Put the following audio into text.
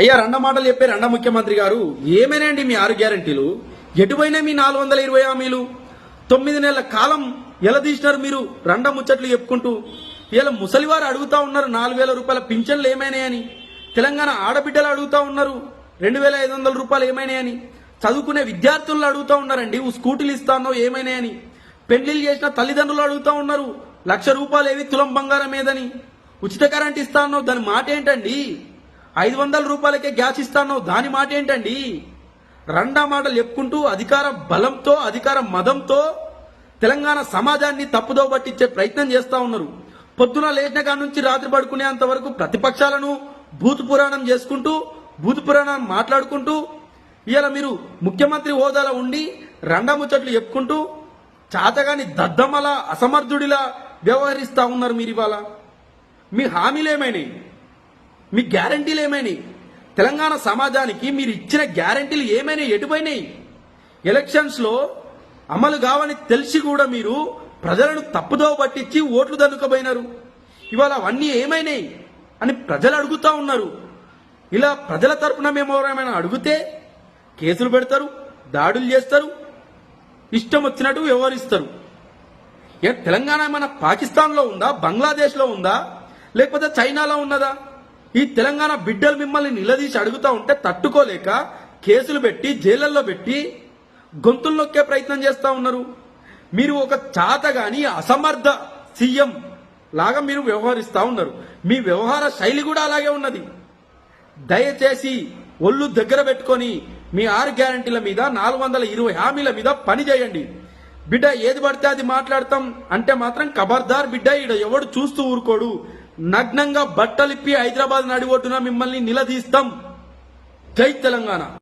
అయ్యా రెండ మాటలు చెప్పే రెండ ముఖ్యమంత్రి గారు ఏమేనండి మీ ఆరు గ్యారంటీలు? ఎటువైనా మీ నాలుగు వందల ఇరవై హామీలు. తొమ్మిది నెలల కాలం ఎలా తీసినారు మీరు? రెండ ముచ్చట్లు చెప్పుకుంటూ. ఇలా ముసలివారు అడుగుతా ఉన్నారు నాలుగు వేల రూపాయల పింఛన్లు ఏమైనాయని. తెలంగాణ ఆడబిడ్డలు అడుగుతా ఉన్నారు రెండు వేల ఐదు వందల రూపాయలు ఏమైనాయని. చదువుకునే విద్యార్థులను అడుగుతా ఉన్నారండి "ఓ స్కూటీలు ఇస్తానో ఏమైనాయని. పెళ్ళిళ్ళు చేసిన తల్లిదండ్రులు అడుగుతా ఉన్నారు లక్ష రూపాయలు ఏవి తులం బంగారం ఏదని. ఉచిత కరెంట్ ఇస్తానో దాని మాట ఏంటండి ఐదు వందల రూపాయలకే గ్యాస్ ఇస్తానో దాని మాట ఏంటండి రెండా మాటలు చెప్పుకుంటూ అధికార బలంతో అధికార మదంతో తెలంగాణ సమాజాన్ని తప్పుదో పట్టించే ప్రయత్నం చేస్తా ఉన్నారు. పొద్దున లేచిన కాడ నుంచి రాత్రి పడుకునేంత వరకు ప్రతిపక్షాలను భూత పురాణం చేసుకుంటూ భూత పురాణం మాట్లాడుకుంటూ ఇవాళ మీరు ముఖ్యమంత్రి హోదాలో ఉండి రెండా ముచ్చట్లు చెప్పుకుంటూ చాతగాని దద్దమల అసమర్థుడిలా వ్యవహరిస్తా ఉన్నారు మీరు ఇవాళ. మీ హామీలు ఏమైనాయి మీ గ్యారంటీలు ఏమైనాయి? తెలంగాణ సమాజానికి మీరు ఇచ్చిన గ్యారంటీలు ఏమైనా ఎటుపోయినాయి? ఎలక్షన్స్లో అమలు కావని తెలిసి కూడా మీరు ప్రజలను తప్పుదోవ పట్టించి ఓట్లు దన్నుకపోయినారు ఇవాళ అవన్నీ ఏమైనాయి అని ప్రజలు అడుగుతా ఉన్నారు. ఇలా ప్రజల తరపున మేము ఎవరైనా అడిగితే కేసులు పెడతారు దాడులు చేస్తారు ఇష్టం వచ్చినట్టు వ్యవహరిస్తారు. ఏ తెలంగాణ మన పాకిస్తాన్లో ఉందా? బంగ్లాదేశ్లో ఉందా? లేకపోతే చైనాలో ఉన్నదా? ఈ తెలంగాణ బిడ్డలు మిమ్మల్ని నిలదీసి అడుగుతా ఉంటే తట్టుకోలేక కేసులు పెట్టి జైళ్ళల్లో పెట్టి గొంతులు నొక్కే ప్రయత్నం చేస్తూ ఉన్నారు. మీరు ఒక చాతగాని అసమర్థ సీఎం లాగా మీరు వ్యవహరిస్తూ ఉన్నారు. మీ వ్యవహార శైలి కూడా అలాగే ఉన్నది. దయచేసి ఒళ్ళు దగ్గర పెట్టుకొని మీ ఆరు గ్యారంటీల మీద నాలుగు వందల ఇరవై హామీల మీద పని చేయండి. బిడ్డ ఏది పడితే అది మాట్లాడతాం. అంటే మాత్రం ఖబర్దార్ బిడ్డ ఈడ ఎవడు చూస్తూ ఊరుకోడు. నగ్నంగా బట్టలిప్పి హైదరాబాద్ నడివొట్టున మిమ్మల్ని నిలదీస్తాం. జై తెలంగాణ.